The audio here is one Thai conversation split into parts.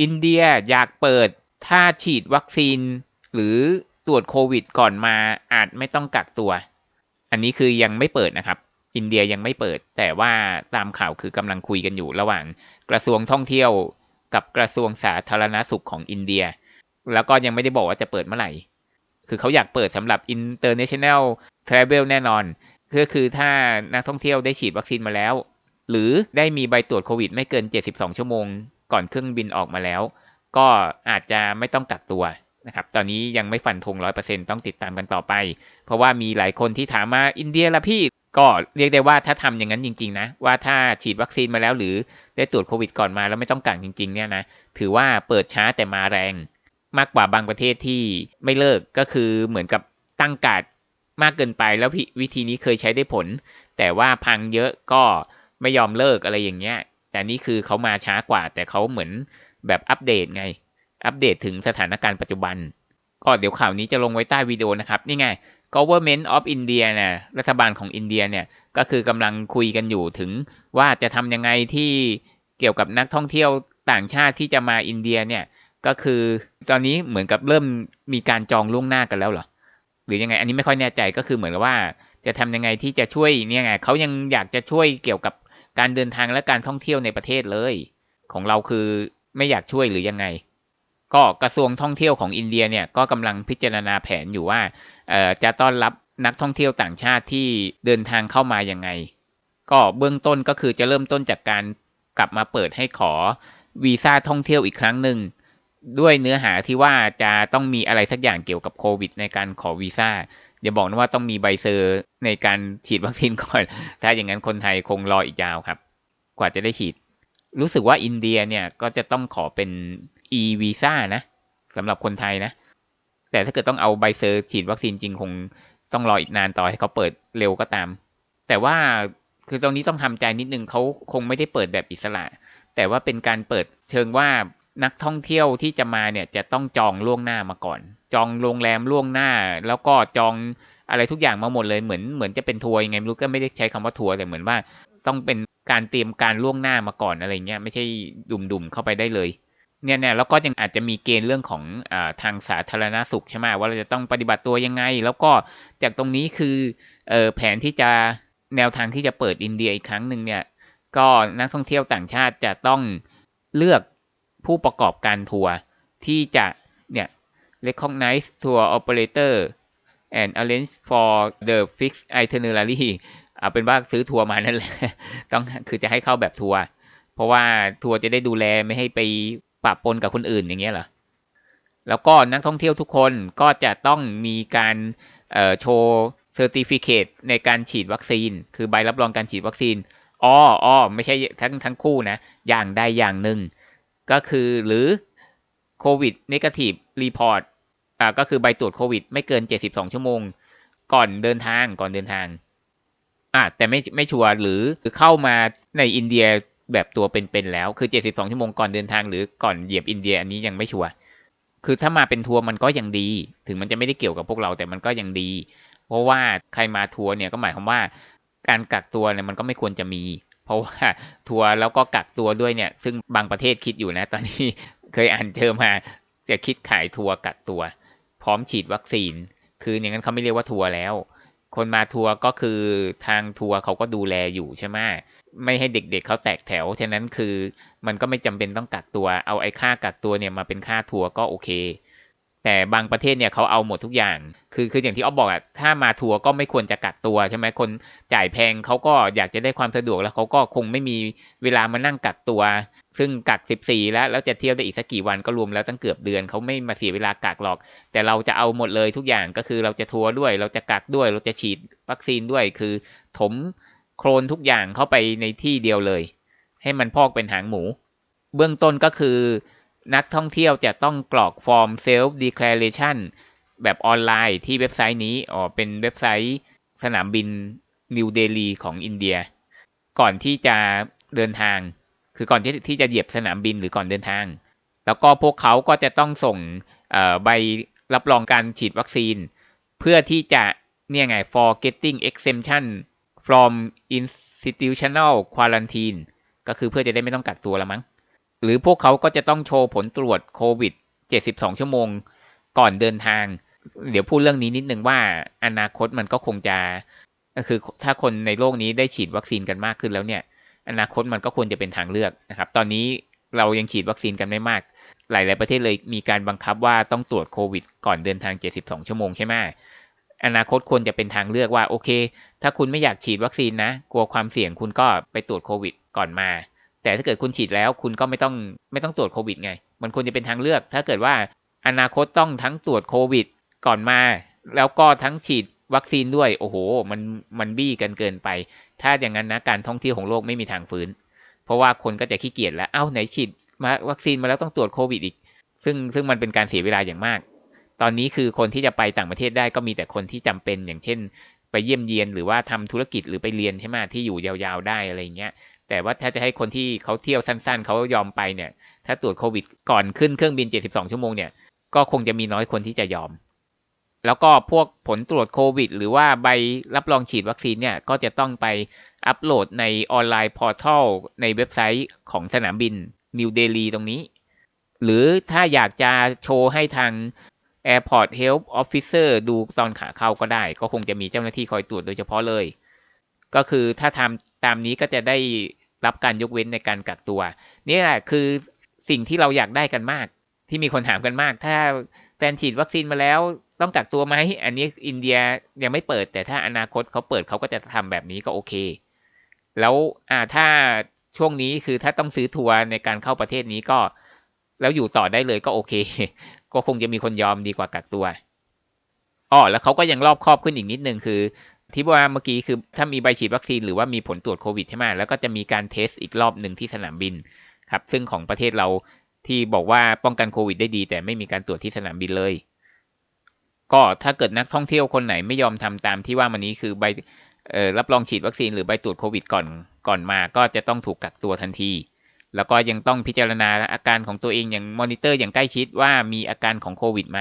อินเดียอยากเปิดถ้าฉีดวัคซีน หรือตรวจโควิดก่อนมาอาจไม่ต้องกักตัว อันนี้คือยังไม่เปิดนะครับ อินเดียยังไม่เปิด แต่ว่าตามข่าวคือกำลังคุยกันอยู่ระหว่าง กระทรวงท่องเที่ยวกับกระทรวงสาธารณาสุขของอินเดีย แล้วก็ยังไม่ได้บอกว่าจะเปิดเมื่อไหร่ คือเขาอยากเปิดสำหรับ international travel แน่นอน ก็คือถ้านักท่องเที่ยวได้ฉีดวัคซีนมาแล้ว หรือได้มีใบตรวจโควิดไม่เกิน 72 ชั่วโมง ก่อนเครื่องบินออกมาแล้ว ก็อาจจะไม่ต้องกักตัวนะครับตอนนี้ยังไม่ฟันธงร้อยเปอร์เซ็นต้องติดตามกันต่อไป เพราะว่ามีหลายคนที่ถามมาอินเดียละพี่ก็เรียกได้ว่าถ้าทำอย่างนั้นจริง ๆ นะ ว่าถ้าฉีดวัคซีนมาแล้วหรือได้ตรวจโควิดก่อนมาแล้วไม่ต้องกักจริง ๆ เนี่ยนะถือว่าเปิดช้าแต่มาแรง มากกว่าบางประเทศที่ไม่เลิกก็คือเหมือนกับตั้งกาดมากเกินไปแล้ววิธีนี้เคยใช้ได้ผล แต่ว่าพังเยอะก็ไม่ยอมเลิกอะไรอย่างเงี้ย แต่นี่คือเขามาช้ากว่า แต่เขาเหมือนแบบอัปเดตไง อัปเดตถึงสถานการณ์ปัจจุบัน ก็เดี๋ยวข่าวนี้จะลงไว้ใต้วิดีโอนะครับ นี่ไง government of India นะรัฐบาลของอินเดียเนี่ยก็คือกำลังคุยกันอยู่ถึงว่าจะทำยังไงที่เกี่ยวกับนักท่องเที่ยวต่างชาติที่จะมาอินเดียเนี่ยก็คือตอนนี้เหมือนกับเริ่มมีการจองล่วงหน้ากันแล้วเหรอหรือยังไงอันนี้ไม่ค่อยแน่ใจก็คือเหมือนกับว่าจะทำยังไงที่จะช่วยเนี่ยไงเขายังอยากจะช่วยเกี่ยวกับ การเดินทางและการท่องเที่ยวในประเทศเลย ของเราคือไม่อยากช่วยหรือยังไง ก็กระทรวงท่องเที่ยวของอินเดียเนี่ยก็กำลังพิจารณาแผนอยู่ว่าจะต้อนรับนักท่องเที่ยวต่างชาติที่เดินทางเข้ามายังไง ก็เบื้องต้นก็คือจะเริ่มต้นจากการกลับมาเปิดให้ขอวีซ่าท่องเที่ยวอีกครั้งหนึ่งด้วยเนื้อหาที่ว่าจะต้องมีอะไรสักอย่างเกี่ยวกับโควิดในการขอวีซ่า อย่าบอกนะว่าต้องมีใบเซอร์ในการฉีดวัคซีนก่อน ถ้าอย่างนั้นคนไทยคงรออีกยาวครับ กว่าจะได้ฉีด รู้สึกว่าอินเดียเนี่ยก็จะต้องขอเป็น e วีซ่านะสำหรับคนไทยนะ แต่ถ้าเกิดต้องเอาใบเซอร์ฉีดวัคซีนจริงคงต้องรออีกนานต่อให้เขาเปิดเร็วก็ตาม แต่ว่าคือตรงนี้ต้องทำใจนิดนึงเขาคงไม่ได้เปิดแบบอิสระ แต่ว่าเป็นการเปิดเชิงว่านักท่องเที่ยวที่จะมาเนี่ยจะต้องจองล่วงหน้ามาก่อน จองโรงแรมล่วงหน้า แล้วก็จองอะไรทุกอย่างมาหมดเลยเหมือนเหมือนจะเป็นทัวร์ยังไงไม่รู้ก็ไม่ได้ใช้คำว่าทัวร์แต่เหมือนว่า ต้องเป็นการเตรียมการล่วงหน้ามาก่อนอะไรเงี้ยไม่ใช่ดุ่มๆเข้าไปได้เลยเนี่ยเนี่ยแล้วก็ยังอาจจะมีเกณฑ์เรื่องของอทางสาธารณาสุขใช่ไหมว่าเราจะต้องปฏิบัติตัวยังไง แล้วก็จากตรงนี้คืออแผนที่จะแนวทางที่จะเปิดอินเดียอีกครั้งหนึ่งเนี่ยก็นักท่องเที่ยวต่างชาติจะต้องเลือกผู้ประกอบการทัวร์ที่จะ recognize tour operator and arrange for the fixed itinerary เอาเป็นว่าซื้อทัวร์มานั่นแหละ ต้องคือจะให้เข้าแบบทัวร์ เพราะว่าทัวร์จะได้ดูแลไม่ให้ไปปะปนกับคนอื่นอย่างเงี้ยเหรอ แล้วก็นักท่องเที่ยวทุกคนก็จะต้องมีการโชว์เซอร์ติฟิเคตในการฉีดวัคซีน คือใบรับรองการฉีดวัคซีนอ๋ออ๋อไม่ใช่ทั้งทั้งคู่นะ อย่างใดอย่างหนึ่ง ก็คือหรือ โควิดเนกาทีฟรีพอร์ตอ่าก็คือใบตรวจโควิด ไม่เกิน 72 ชั่วโมง ก่อนเดินทางก่อนเดินทางอ่าแต่ไม่ไม่ชัวร์หรือเข้ามาในอินเดียแบบตัวเป็นๆแล้วคือ 72 ชั่วโมงก่อนเดินทางหรือก่อนเหยียบอินเดียอันนี้ยังไม่ชัวร์คือถ้ามาเป็นทัวร์มันก็ยังดี ถึงมันจะไม่ได้เกี่ยวกับพวกเราแต่มันก็ยังดี เพราะว่าใครมาทัวร์เนี่ยก็หมายความว่า การกักตัวเนี่ยมันก็ไม่ควรจะมี เพราะว่าทัวร์แล้วก็กักตัวด้วยเนี่ย ซึ่งบางประเทศคิดอยู่นะ ตอนนี้ เคยอ่านเจอมาจะคิดขายทัวร์กักตัว พร้อมฉีดวัคซีน คืออย่างนั้นเขาไม่เรียกว่าทัวร์แล้ว คนมาทัวร์ก็คือทางทัวร์เขาก็ดูแลอยู่ใช่ไหมไม่ให้เด็กๆเเขาแตกแถว ฉะนั้นคือมันก็ไม่จำเป็นต้องกักตัว เอาไอ้ค่ากักตัวเนี่ยมาเป็นค่าทัวร์ก็โอเค แต่บางประเทศเนี่ยเขาเอาหมดทุกอย่าง คือคืออย่างที่อ๊อฟบอกอะถ้ามาทัวร์ก็ไม่ควรจะกักตัวใช่ไหมคนจ่ายแพงเขาก็อยากจะได้ความสะดวกแล้วเขาก็คงไม่มีเวลามานั่งกักตัว ซึ่งกัก14แล้วแล้วจะเที่ยวได้อีกสักกี่วันก็รวมแล้วตั้งเกือบเดือนเขาไม่มาเสียเวลากักหรอก แต่เราจะเอาหมดเลยทุกอย่างก็คือเราจะทัวร์ด้วย เราจะกักด้วย เราจะฉีดวัคซีนด้วย คือถมโครนทุกอย่างเข้าไปในที่เดียวเลย ให้มันพอกเป็นหางหมู เบื้องต้นก็คือ นักท่องเที่ยวจะต้องกรอกฟอร์ม Self Declaration แบบออนไลน์ที่เว็บไซต์นี้อ๋อเป็นเว็บไซต์สนามบินนิวเดลีของอินเดีย ก่อนที่จะเดินทาง คือก่อนที่ที่จะเหยียบสนามบินหรือก่อนเดินทาง แล้วก็พวกเขาก็จะต้องส่งใบรับรองการฉีดวัคซีน เพื่อที่จะเนี่ยไง for getting exemption from institutional quarantine ก็คือเพื่อจะได้ไม่ต้องกักตัวล้วมั้ง หรือพวกเขาก็จะต้องโชว์ผลตรวจโควิด 72 ชั่วโมงก่อนเดินทาง เดี๋ยวพูดเรื่องนี้นิดนึงว่าอนาคตมันก็คงจะก็คือถ้าคนในโลกนี้ได้ฉีดวัคซีนกันมากขึ้นแล้วเนี่ย อนาคตมันก็ควรจะเป็นทางเลือกนะครับ ตอนนี้เรายังฉีดวัคซีนกันไม่มาก หลาย ๆ ประเทศเลยมีการบังคับว่าต้องตรวจโควิด ก่อนเดินทาง 72 ชั่วโมงใช่ไหมอนาคตควรจะเป็นทางเลือกว่าโอเค ถ้าคุณไม่อยากฉีดวัคซีนนะ กลัวความเสี่ยงคุณก็ไปตรวจโควิดก่อนมา แต่ถ้าเกิดคุณฉีดแล้วคุณก็ไม่ต้องไม่ต้องตรวจโควิดไง มันควรจะเป็นทางเลือก ถ้าเกิดว่าอนาคตต้องทั้งตรวจโควิด ก่อนมา แล้วก็ทั้งฉีด วัคซีนด้วย โอ้โห มันมันบี้กันเกินไป ถ้าอย่างนั้นนะการท่องเที่ยวของโลกไม่มีทางฟื้น เพราะว่าคนก็จะขี้เกียจแล้ว เอ้าไหนฉีดมาวัคซีนมาแล้วต้องตรวจโควิดอีก ซึ่งซึ่งมันเป็นการเสียเวลาอย่างมาก ตอนนี้คือคนที่จะไปต่างประเทศได้ก็มีแต่คนที่จำเป็นอย่างเช่น ไปเยี่ยมเยียนหรือว่าทำธุรกิจหรือไปเรียนใช่ไหมที่อยู่ยาวๆได้อะไรเงี้ย แต่ว่าถ้าจะให้คนที่เขาเที่ยวสั้น ๆเขายอมไปเนี่ย ถ้าตรวจโควิด ก่อนขึ้นเครื่องบิน 72 ชั่วโมงเนี่ย ก็คงจะมีน้อยคนที่จะยอม แล้วก็พวกผลตรวจโควิด หรือว่าใบรับรองฉีดวัคซีนเนี่ย ก็จะต้องไปอัปโหลดในออนไลน์พอร์ทัลในเว็บไซต์ของสนามบินนิวเดลีตรงนี้ หรือถ้าอยากจะโชว์ให้ทาง Airport Health Officer ดูตอนขาเข้าก็ได้ ก็คงจะมีเจ้าหน้าที่คอยตรวจโดยเฉพาะเลย ก็คือถ้าทำตามนี้ก็จะได้รับการยกเว้นในการกักตัว นี่แหละคือสิ่งที่เราอยากได้กันมาก ที่มีคนถามกันมาก ถ้าแฟนฉีดวัคซีนมาแล้ว ต้องกักตัวไหมอันนี้อินเดียยังไม่เปิด แต่ถ้าอนาคตเขาเปิดเขาก็จะทำแบบนี้ก็โอเค แล้วอ่าถ้าช่วงนี้คือถ้าต้องซื้อทัวร์ในการเข้าประเทศนี้ก็ แล้วอยู่ต่อได้เลยก็โอเค ก็คงจะมีคนยอมดีกว่ากักตัวอ๋อแล้วเขาก็ยังรอบครอบขึ้นอีกนิดนึงคือ ที่ว่าเมื่อกี้คือถ้ามีใบฉีดวัคซีนหรือว่ามีผลตรวจโควิดใช่ไหมแล้วก็จะมีการเทสอีกรอบหนึ่งที่สนามบินครับ ซึ่งของประเทศเราที่บอกว่าป้องกันโควิดได้ดี แต่ไม่มีการตรวจที่สนามบินเลย ก็ถ้าเกิดนักท่องเที่ยวคนไหนไม่ยอมทำตามที่ว่ามันนี้คือใบรับรองฉีดวัคซีนหรือใบตรวจโควิดก่อนก่อนมา ก็จะต้องถูกกักตัวทันที แล้วก็ยังต้องพิจารณาอาการของตัวเองอย่างมอนิเตอร์อย่างใกล้ชิดว่ามีอาการของโควิดไหม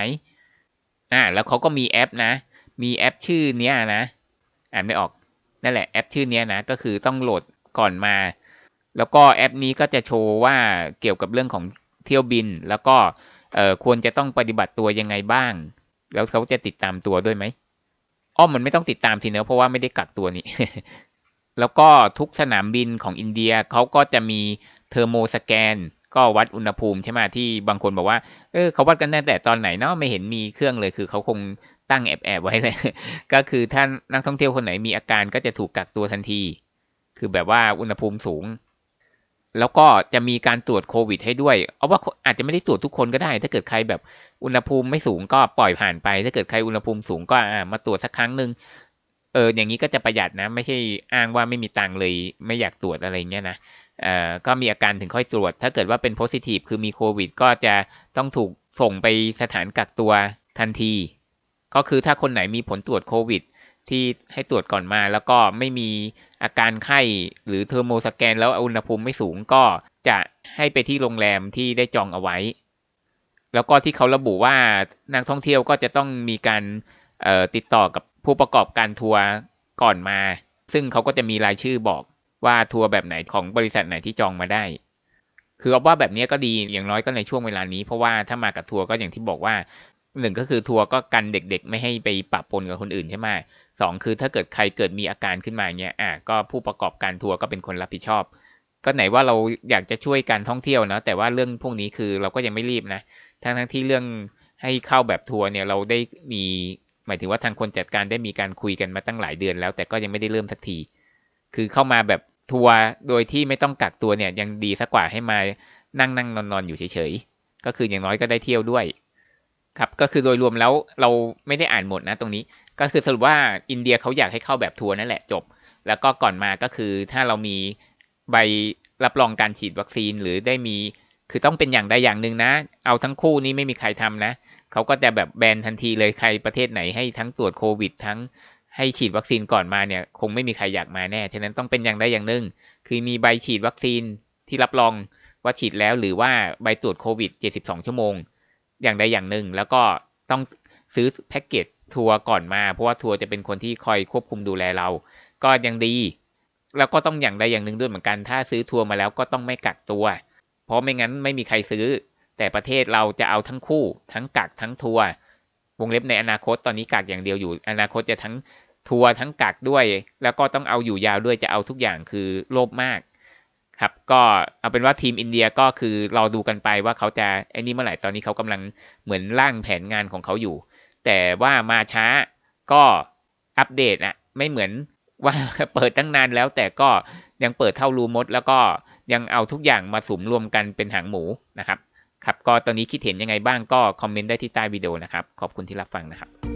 อ่า แล้วเขาก็มีแอปนะ มีแอปชื่อเนี้ยนะ อ่านไม่ออก นั่นแหละแอปชื่อเนี้ยนะ ก็คือต้องโหลดก่อนมา แล้วก็แอปนี้ก็จะโชว์ว่าเกี่ยวกับเรื่องของเที่ยวบิน แล้วก็ควรจะต้องปฏิบัติตัวยังไงบ้าง แล้วเขาจะติดตามตัวด้วยไหมอ้อมมันไม่ต้องติดตามทีเนอะเพราะว่าไม่ได้กักตัวนี่แล้วก็ทุกสนามบินของอินเดียเขาก็จะมีเทอร์โมสแกน ก็วัดอุณหภูมิใช่ไหมที่บางคนบอกว่าเออเขาวัดกันตั้งแต่ตอนไหนเนาะไม่เห็นมีเครื่องเลยคือเขาคงตั้งแอบแอบไว้เลยก็คือถ้านักท่องเที่ยวคนไหนมีอาการก็จะถูกกักตัวทันที คือแบบว่าอุณหภูมิสูง แล้วก็จะมีการตรวจโควิด ให้ด้วย เอาว่าอาจจะไม่ได้ตรวจทุกคนก็ได้ ถ้าเกิดใครแบบอุณหภูมิไม่สูงก็ปล่อยผ่านไป ถ้าเกิดใครอุณหภูมิสูงก็มาตรวจสักครั้งหนึ่งเอออย่างนี้ก็จะประหยัดนะ ไม่ใช่อ้างว่าไม่มีตังค์เลย ไม่อยากตรวจอะไรเงี้ยนะเอ่อก็มีอาการถึงค่อยตรวจ ถ้าเกิดว่าเป็นโพซิทีฟคือมีโควิด ก็จะต้องถูกส่งไปสถานกักตัวทันที ก็คือถ้าคนไหนมีผลตรวจโควิด ที่ให้ตรวจก่อนมา แล้วก็ไม่มีอาการไข้หรือเทอร์โมสแกน แล้วอุณหภูมิไม่สูงก็จะให้ไปที่โรงแรมที่ได้จองเอาไว้ แล้วก็ที่เขาระบุว่านักท่องเที่ยวก็จะต้องมีการติดต่อกับผู้ประกอบการทัวร์ก่อนมา ซึ่งเขาก็จะมีรายชื่อบอกว่าทัวร์แบบไหนของบริษัทไหนที่จองมาได้ คือเอาว่าแบบนี้ก็ดีอย่างน้อยก็ในช่วงเวลานี้ เพราะว่าถ้ามากับทัวร์ก็อย่างที่บอกว่าหนึ่งก็คือทัวร์ก็กันเด็กๆ ไม่ให้ไปปะปนกับคนอื่นใช่ไหม สองคือถ้าเกิดใครเกิดมีอาการขึ้นมาเงี้ยอะก็ผู้ประกอบการทัวร์ก็เป็นคนรับผิดชอบ ก็ไหนว่าเราอยากจะช่วยการท่องเที่ยวนะแต่ว่าเรื่องพวกนี้คือเราก็ยังไม่รีบนะทั้งทั้งที่เรื่องให้เข้าแบบทัวร์เนี่ยเราได้มีหมายถึงว่าทางคนจัดการได้มีการคุยกันมาตั้งหลายเดือนแล้ว แต่ก็ยังไม่ได้เริ่มสักที คือเข้ามาแบบทัวร์โดยที่ไม่ต้องกักตัวเนี่ยยังดีสักกว่าให้มานั่งนั่งนอนนอนอยู่เฉยๆ ก็คืออย่างน้อยก็ได้เที่ยวด้วย ครับ ก็คือโดยรวมแล้วเราไม่ได้อ่านหมดนะตรงนี้ ก็คือสรุปว่าอินเดียเขาอยากให้เข้าแบบทัวร์นั่นแหละจบ แล้วก็ก่อนมาก็คือถ้าเรามีใบรับรองการฉีดวัคซีนหรือได้มี คือต้องเป็นอย่างใดอย่างหนึ่งนะ เอาทั้งคู่นี้ไม่มีใครทำนะเขาก็จะแบบแบนทันทีเลยใครประเทศไหนให้ทั้งตรวจโควิด ทั้งให้ฉีดวัคซีนก่อนมาเนี่ย คงไม่มีใครอยากมาแน่ ฉะนั้นต้องเป็นอย่างใดอย่างหนึ่ง คือมีใบฉีดวัคซีนที่รับรองว่าฉีดแล้วหรือว่าใบตรวจโควิด 72 ชั่วโมง อย่างใดอย่างหนึ่ง แล้วก็ต้องซื้อแพ็กเกจ ทัวร์ก่อนมา เพราะว่าทัวร์จะเป็นคนที่คอยควบคุมดูแลเรา ก็ยังดี แล้วก็ต้องอย่างใดอย่างหนึ่งด้วยเหมือนกัน ถ้าซื้อทัวร์มาแล้วก็ต้องไม่กักตัว เพราะไม่งั้นไม่มีใครซื้อ แต่ประเทศเราจะเอาทั้งคู่ ทั้งกักทั้งทัวร์วงเล็บในอนาคตตอนนี้กักอย่างเดียวอยู่ อนาคตจะทั้งทัวร์ทั้งกักด้วย แล้วก็ต้องเอาอยู่ยาวด้วยจะเอาทุกอย่างคือโลภมากครับก็เอาเป็นว่าทีมอินเดียก็คือรอดูกันไปว่าเขาจะไอ้นี่เมื่อไหร่ตอนนี้เขากำลังเหมือนร่างแผนงานของเขาอยู่ แต่ว่ามาช้าก็อัปเดตอะไม่เหมือนว่าเปิดตั้งนานแล้วแต่ก็ยังเปิดเท่ารูมด แล้วก็ยังเอาทุกอย่างมาสุมรวมกันเป็นหางหมูนะครับครับก็ตอนนี้คิดเห็นยังไงบ้างก็คอมเมนต์ได้ที่ใต้วิดีโอนะครับ ขอบคุณที่รับฟังนะครับ